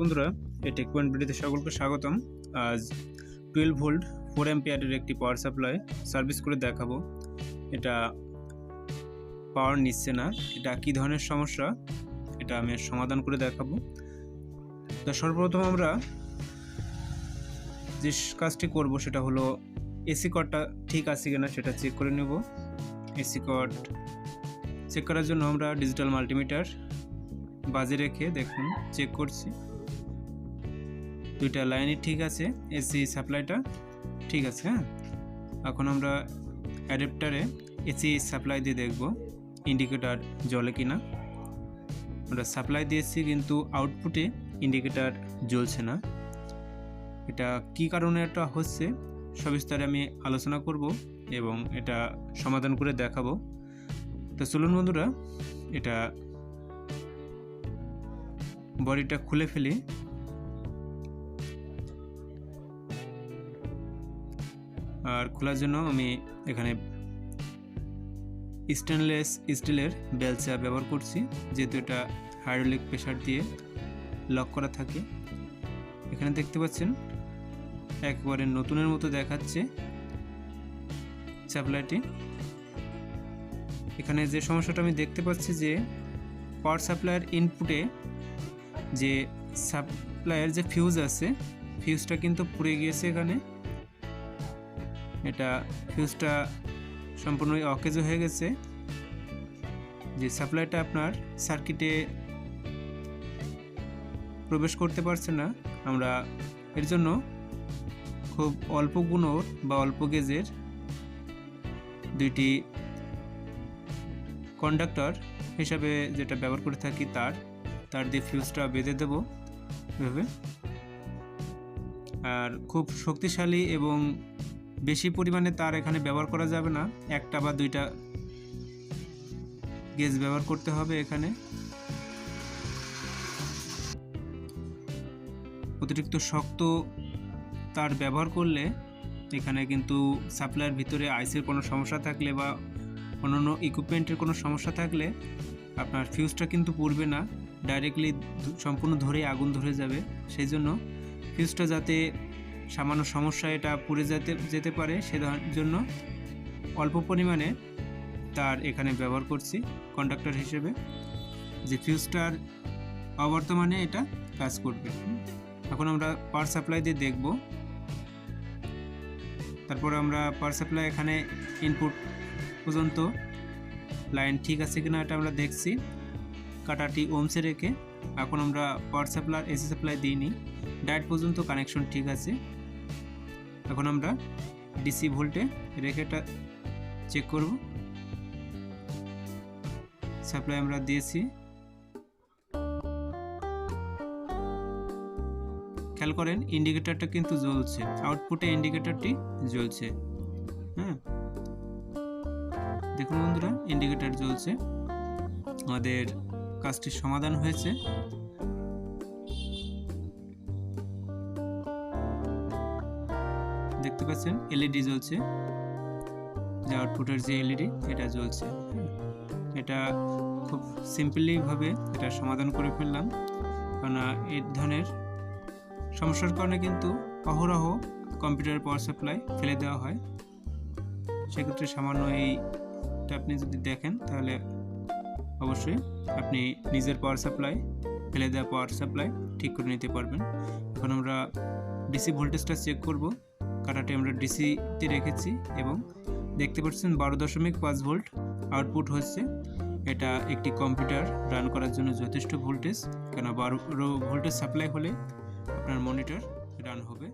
বন্ধুরা, এই take point ভিডিওতে সকলকে স্বাগতম। আজ টুয়েলভ ভোল্ট ফোর এম্পিয়ারের একটি পাওয়ার সাপ্লাই সার্ভিস করে দেখাবো। এটা পাওয়ার নিচ্ছে না। এটা কী ধরনের সমস্যা? এটা আমি সমাধান করে দেখাবো। তো সর্বপ্রথম আমরা যে কাজটি করব, সেটা হলো এসি কর্ডটা ঠিক আছে কিনা সেটা চেক করে নেব। এসি কর্ড চেক করার জন্য আমরা ডিজিটাল মাল্টিমিটার বাজে রেখে দেখুন চেক করছি। দুইটা লাইনই ঠিক আছে, এসি সাপ্লাইটা ঠিক আছে হ্যাঁ? এখন আমরা অ্যাডাপ্টারে এসি সাপ্লাই দিয়ে দেখব ইন্ডিকেটার জ্বলে কি না আমরা সাপ্লাই দিয়েছি কিন্তু আউটপুটে ইন্ডিকেটার জ্বলছে না। এটা কি কারণে এটা হচ্ছে, সবিস্তারে আমি আলোচনা করব এবং এটা সমাধান করে দেখাবো। তো চলুন বন্ধুরা, এটা বডিটা খুলে ফেলি। আর খোলার জন্য আমি এখানে স্টেনলেস স্টিলের বেলচা ব্যবহার করছি, যেহেতু এটা হাইড্রোলিক প্রেশার দিয়ে লক করা থাকে। এখানে দেখতে পাচ্ছেন, একবারে নতুনের মতো দেখাচ্ছে সাপ্লাইটি এখানে যে সমস্যাটা আমি দেখতে পাচ্ছি যে পাওয়ার সাপ্লাইয়ের ইনপুটে যে সাপ্লাইয়ের যে ফিউজ আছে ফিউজটা কিন্তু পুড়ে গিয়েছে এখানে। এটা ফিউজটা সম্পূর্ণই অকেজ হয়ে গেছে। যে সাপ্লাইটা আপনার সার্কিটে প্রবেশ করতে পারছে না, আমরা এর জন্য খুব অল্প গুণর বা অল্প গেজের দুইটি কন্ডাক্টর হিসাবে যেটা ব্যবহার করে থাকি তার তার দিয়ে ফিউজটা বেঁধে দেবো এভাবে। আর খুব শক্তিশালী এবং বেশি পরিমাণে তার এখানে ব্যবহার করা যাবে না। একটা বা দুইটা গেজ ব্যবহার করতে হবে এখানে। অতিরিক্ত শক্ত তার ব্যবহার করলে এখানে কিন্তু সাপ্লাইয়ের ভিতরে আইসের কোনো সমস্যা থাকলে বা অন্যান্য ইকুইপমেন্টের কোনো সমস্যা থাকলে আপনার ফিউজটা কিন্তু পড়বে না। ডাইরেক্টলি সম্পূর্ণ ধরে আগুন ধরে যাবে। সেই জন্য ফিউজটা যাতে সামান্য সমস্যা এটা পুড়ে যেতে যেতে পারে সে জন্য অল্প পরিমাণে তার এখানে ব্যবহার করছি কন্ডাক্টর হিসেবে। যে ফিউজটার অবর্তমানে এটা কাজ করবে। এখন আমরা পাওয়ার সাপ্লাই দিয়ে দেখব। তারপর আমরা পাওয়ার সাপ্লাই এখানে ইনপুট পর্যন্ত লাইন ঠিক আছে কিনা এটা আমরা দেখছি। কাটাটি ওমসে রেখে এখন আমরা পাওয়ার সাপ্লাই এসি সাপ্লাই দিইনি। ডাইট পর্যন্ত কানেকশন ঠিক আছে। এখন আমরা ডিসি ভোল্টে রেখেটা চেক করব। সাপ্লাই আমরা দিয়েছি। খেয়াল করেন ইন্ডিকেটরটা কিন্তু জ্বলছে। আউটপুটে ইন্ডিকেটরটি জ্বলছে। হ্যাঁ? দেখুন বন্ধুরা ইন্ডিকেটর জ্বলছে। আমাদের কাজটি সমাধান হয়েছে। দেখতে পাচ্ছেন এলইডি জ্বলছে। যে আউটপুটের যে এলইডি এটা জ্বলছে। এটা খুব সিম্পলিভাবে এটা সমাধান করে ফেললাম। কারণ এই ধরনের সমস্যার কারণে কিন্তু অহরহ কম্পিউটার পাওয়ার সাপ্লাই ফেলে দেওয়া হয়। সেক্ষেত্রে সামান্য এইটা আপনি যদি দেখেন, তাহলে অবশ্যই আপনি নিজের পাওয়ার সাপ্লাই ফেলে দেওয়া পাওয়ার সাপ্লাই ঠিক করে নিতে পারবেন। এখন আমরা ডিসি ভোল্টেজটা চেক করব। কাটাটি আমরা ডিসিতে রেখেছি এবং দেখতে পাচ্ছেন বারো দশমিক পাঁচ ভোল্ট আউটপুট হচ্ছে। এটা একটি কম্পিউটার রান করার জন্য যথেষ্ট ভোল্টেজ কেন বারো ভোল্টেজ সাপ্লাই হলে আপনার মনিটর রান হবে।